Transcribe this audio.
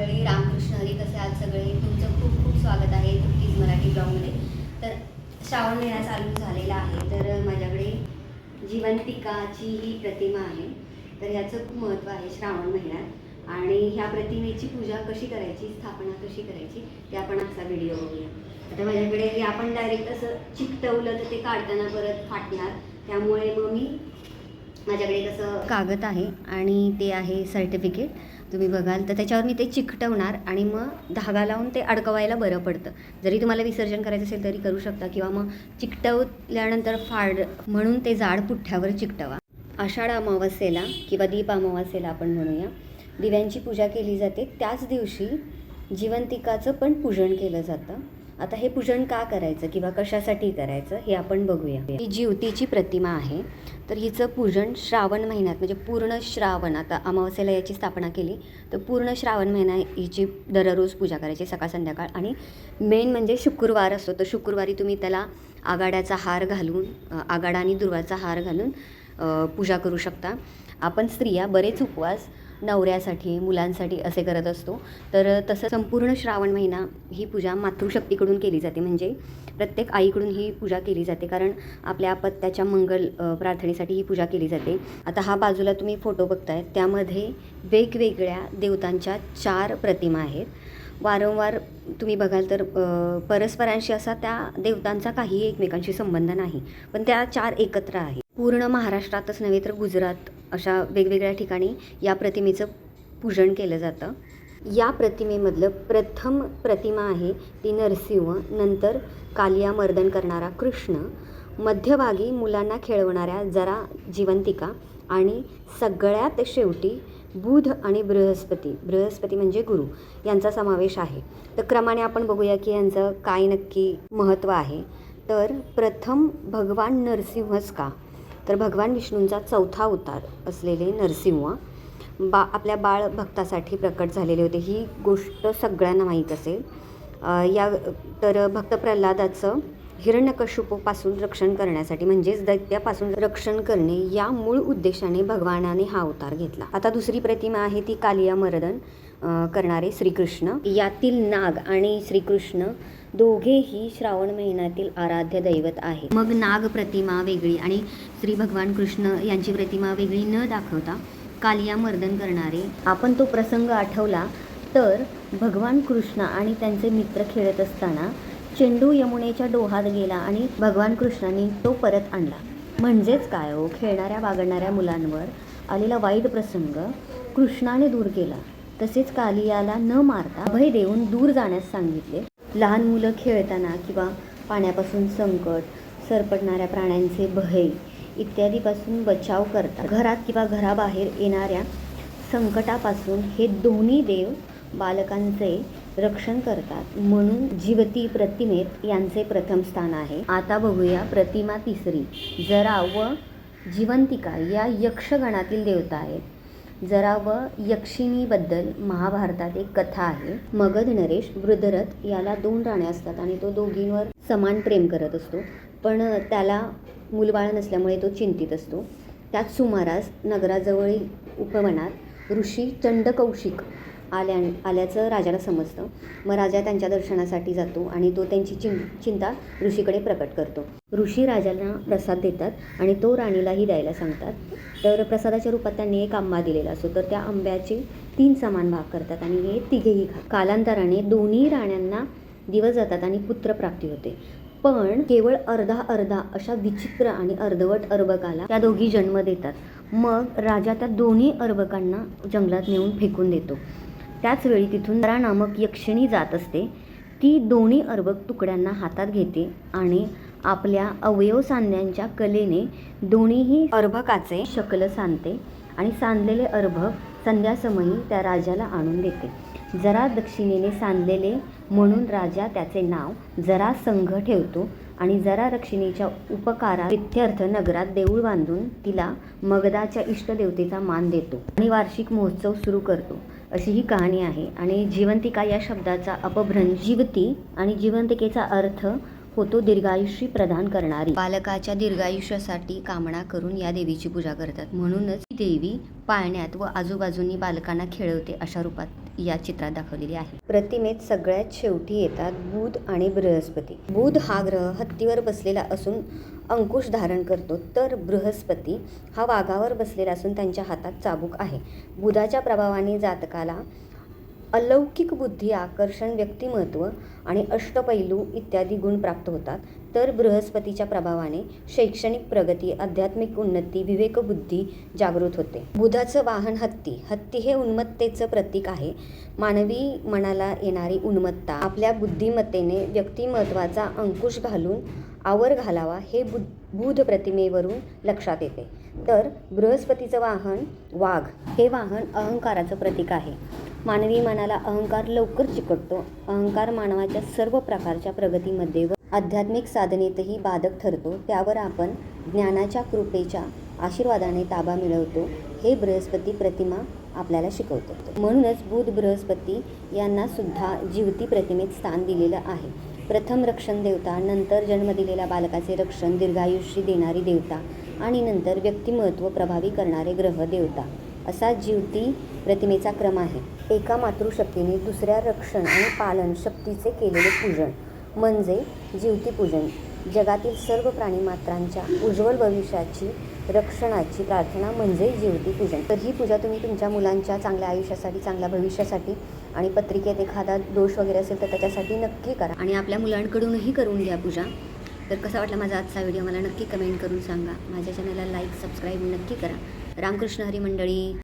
मंडळी रामकृष्ण हरी कसे आज सगळे? तुमचं खूप खूप स्वागत आहे प्लीज मराठी ब्लॉगमध्ये. तर श्रावण महिना चालू झालेला आहे तर माझ्याकडे जिवंतिकाची ही प्रतिमा आहे. तर ह्याचं खूप महत्त्व आहे श्रावण महिन्यात. आणि ह्या प्रतिमेची पूजा कशी करायची स्थापना कशी करायची ते आपण असा व्हिडिओ बघूया. आता माझ्याकडे हे आपण डायरेक्ट असं चिकटवलं तर ते काढताना परत फाटणार. त्यामुळे मग मी माझ्याकडे कसं कागद आहे आणि ते आहे सर्टिफिकेट तुम्ही बघाल तर त्याच्यावर मी ते चिकटवणार आणि मग धागा लावून ते अडकवायला बरं पडतं. जरी तुम्हाला विसर्जन करायचं असेल तरी करू शकता किंवा मग चिकटवल्यानंतर फाड म्हणून ते जाड पुठ्ठ्यावर चिकटवा. आषाढ अमावस्येला किंवा दीप अमावस्येला आपण म्हणूया दिव्यांची पूजा केली जाते. त्याच दिवशी जिवंतिकाचं पण पूजन केलं जातं. आता हे पूजन का करायचं किंवा कशासाठी करायचं हे आपण बघूया. ही ज्योतीची प्रतिमा आहे. तर हिचं पूजन श्रावण महिन्यात म्हणजे पूर्ण श्रावण आता अमावस्येला याची स्थापना केली तर पूर्ण श्रावण महिना हिची दररोज पूजा करायची सकाळ संध्याकाळ. आणि मेन म्हणजे शुक्रवार असतो. तर शुक्रवारी तुम्ही त्याला आगाड्याचा हार घालून अ, आगाडा आणि दुर्वाचा हार घालून पूजा करू शकता. आपण स्त्रिया बरेच उपवास नवऱ्यासाठी मुलांसाठी असे करत असतो. तर तसं संपूर्ण श्रावण महिना ही पूजा मातृशक्तीकडून केली जाते. म्हणजे प्रत्येक आईकडून ही पूजा केली जाते. कारण आपल्या पत्त्याच्या मंगल प्रार्थनेसाठी ही पूजा केली जाते. आता हा बाजूला तुम्ही फोटो बघताय. त्यामध्ये वेगवेगळ्या देवतांच्या चार प्रतिमा आहेत. वारंवार तुम्ही बघाल तर परस्परांशी असा त्या देवतांचा काही एकमेकांशी संबंध नाही. पण त्या चार एकत्र आहेत. पूर्ण महाराष्ट्रातच नव्हे तर गुजरात अशा वेगवेगळ्या ठिकाणी या प्रतिमेचं पूजन केलं जातं. या प्रतिमेमधलं प्रथम प्रतिमा आहे ती नरसिंह नंतर कालिया मर्दन करणारा कृष्ण मध्यभागी मुलांना खेळवणाऱ्या जरा जिवंतिका आणि सगळ्यात शेवटी बुध आणि बृहस्पती बृहस्पती म्हणजे गुरु यांचा समावेश आहे. तर क्रमाने आपण बघूया की यांचं काय नक्की महत्त्व आहे. तर प्रथम भगवान नरसिंहच का? तर भगवान विष्णूंचा चौथा अवतार असलेले नरसिंह बा आपल्या बाळ भक्तासाठी प्रकट झालेले होते. ही गोष्ट सगळ्यांना माहीत असेल. या तर भक्त प्रल्हादाचं हिरण्यकश्यपूपासून रक्षण करण्यासाठी म्हणजेच दैत्यापासून रक्षण करणे या मूळ उद्देशाने भगवानाने हा अवतार घेतला. आता दुसरी प्रतिमा आहे ती कालिया मर्दन. करणारे श्रीकृष्ण. यातील नाग आणि श्रीकृष्ण दोघेही श्रावण महिन्यातील आराध्य दैवत आहे मग नाग प्रतिमा वेगळी आणि श्री भगवान कृष्ण यांची प्रतिमा वेगळी न दाखवता कालिया मर्दन करणारे. आपण तो प्रसंग आठवला तर भगवान कृष्ण आणि त्यांचे मित्र खेळत असताना चेंडू यमुनेच्या डोहात गेला आणि भगवान कृष्णाने तो परत आणला. म्हणजेच काय हो? खेळणाऱ्या वागणाऱ्या मुलांवर आलेला वाईट प्रसंग कृष्णाने दूर केला. तसेच कालियाला न मारता अभय देऊन दूर जाण्यास सांगितले. लहान मुलं खेळताना किंवा पाण्यापासून संकट सरपटणाऱ्या प्राण्यांचे भय इत्यादीपासून बचाव करतात. घरात किंवा घराबाहेर येणाऱ्या संकटापासून हे दोन्ही देव बालकांचे रक्षण करतात. म्हणून जीवती प्रतिमेत यांचे प्रथम स्थान आहे. आता बघूया प्रतिमा तिसरी. जरा व जिवंतिका या यक्षगणातील देवता आहेत. जरा व यक्षिणीबद्दल महाभारतात एक कथा आहे. मगध नरेश वृद्धरथ याला दोन राण्या असतात आणि तो दोघींवर समान प्रेम करत असतो. पण त्याला मुलबाळ नसल्यामुळे तो चिंतित असतो. त्याच सुमारास नगराजवळील उपवनात ऋषी चंडकौशिक आल्या आल्याचं राजाला समजतं. मग राजा त्यांच्या दर्शनासाठी जातो आणि तो त्यांची चिं चिंता ऋषीकडे प्रकट करतो. ऋषी राजाला प्रसाद देतात आणि तो राणीलाही द्यायला सांगतात. तर प्रसादाच्या रूपात त्यांनी एक आंबा दिलेला असतो. तर त्या आंब्याचे तीन समान भाग करतात आणि हे तिघेही खा कालांतराने दोन्ही राण्यांना दिवस जातात आणि पुत्रप्राप्ती होते. पण केवळ अर्धा अर्धा अशा विचित्र आणि अर्धवट अर्भकाला त्या दोघी जन्म देतात. मग राजा त्या दोन्ही अर्भकांना जंगलात नेऊन फेकून देतो. त्याच वेळी तिथून दरा नामक यक्षिणी जात असते. ती दोन्ही अर्भक तुकड्यांना हातात घेते आणि आपल्या अवयव सांध्यांच्या कलेने दोन्हीही अर्भकाचे शकल सांधते आणि सांधलेले अर्भक संध्यासमयी त्या राजाला आणून देते. जरा दक्षिणेने सांधलेले म्हणून राजा त्याचे नाव जरा संघ ठेवतो आणि जरा रक्षिणीच्या उपकारात इत्यर्थ नगरात देऊळ बांधून तिला मगधाच्या इष्टदेवतेचा मान देतो आणि वार्षिक महोत्सव सुरू करतो. अशी ही कहाणी आहे. आणि जिवंतिका या शब्दाचा अपभ्रंश जीवती आणि जिवंतिकेचा अर्थ होतो दीर्घायुष्य प्रदान करणारी. बालकाच्या दीर्घायुष्यासाठी कामना करून या देवीची पूजा करतात. म्हणूनच ही देवी पाळण्यात व आजूबाजूनी बालकांना खेळवते अशा रूपात. या चित्रात दाखवलेली आहे. प्रतिमेत सगळ्यात शेवटी येतात बुध आणि बृहस्पती. बुध हा ग्रह हत्तीवर बसलेला असून अंकुश धारण करतो तर बृहस्पती हा वाघावर बसलेला असून त्यांच्या हातात चाबूक आहे. बुधाच्या प्रभावाने जातकाला अलौकिक बुद्धी आकर्षण व्यक्तिमत्व आणि अष्टपैलू इत्यादी गुण प्राप्त होतात. तर बृहस्पतीच्या प्रभावाने शैक्षणिक प्रगती आध्यात्मिक उन्नती विवेकबुद्धी जागृत होते. बुधाचं वाहन हत्ती हत्ती हे उन्मत्तेचं प्रतीक आहे. मानवी मनाला येणारी उन्मत्ता आपल्या बुद्धिमत्तेने व्यक्तिमत्वाचा अंकुश घालून आवर घालावा हे बु बुध प्रतिमेवरून लक्षात येते. तर बृहस्पतीचं वाहन वाघ हे वाहन अहंकाराचं प्रतीक आहे. मानवी मनाला अहंकार लवकर चिकटतो. अहंकार मानवाच्या सर्व प्रकारच्या प्रगतीमध्ये व आध्यात्मिक साधनेतही बाधक ठरतो. त्यावर आपण ज्ञानाच्या कृपेच्या आशीर्वादाने ताबा मिळवतो. हे बृहस्पती प्रतिमा आपल्याला शिकवतो. म्हणूनच बुध बृहस्पती यांना सुद्धा जीवती प्रतिमेत स्थान दिलेलं आहे. प्रथम रक्षण देवता नंतर जन्म दिलेल्या बालकाचे रक्षण दीर्घायुष्य देणारी देवता आणि नंतर व्यक्तिमत्व प्रभावी करणारे ग्रह देवता. असा जीवती प्रतिमेचा क्रम आहे. एका मातृशक्तीने दुसऱ्या रक्षण आणि पालन शक्तीचे केलेले पूजन. म्हणजे जीवतीपूजन जगातील सर्व प्राणीमात्रांच्या उज्ज्वल भविष्याची रक्षणाची प्रार्थना म्हणजे जीवतीपूजन तर ही पूजा तुम्ही तुमच्या मुलांच्या चांगल्या आयुष्यासाठी चांगल्या भविष्यासाठी आणि पत्रिकेत एखादा दोष वगैरे असेल तर त्याच्यासाठी नक्की करा. आणि आपल्या मुलांकडूनही करून घ्या पूजा. तर कसा वाटला माझा आजचा व्हिडिओ? मला नक्की कमेंट करून सांगा. माझ्या चॅनलला लाईक सबस्क्राईब नक्की करा. रामकृष्ण हरी मंडळी.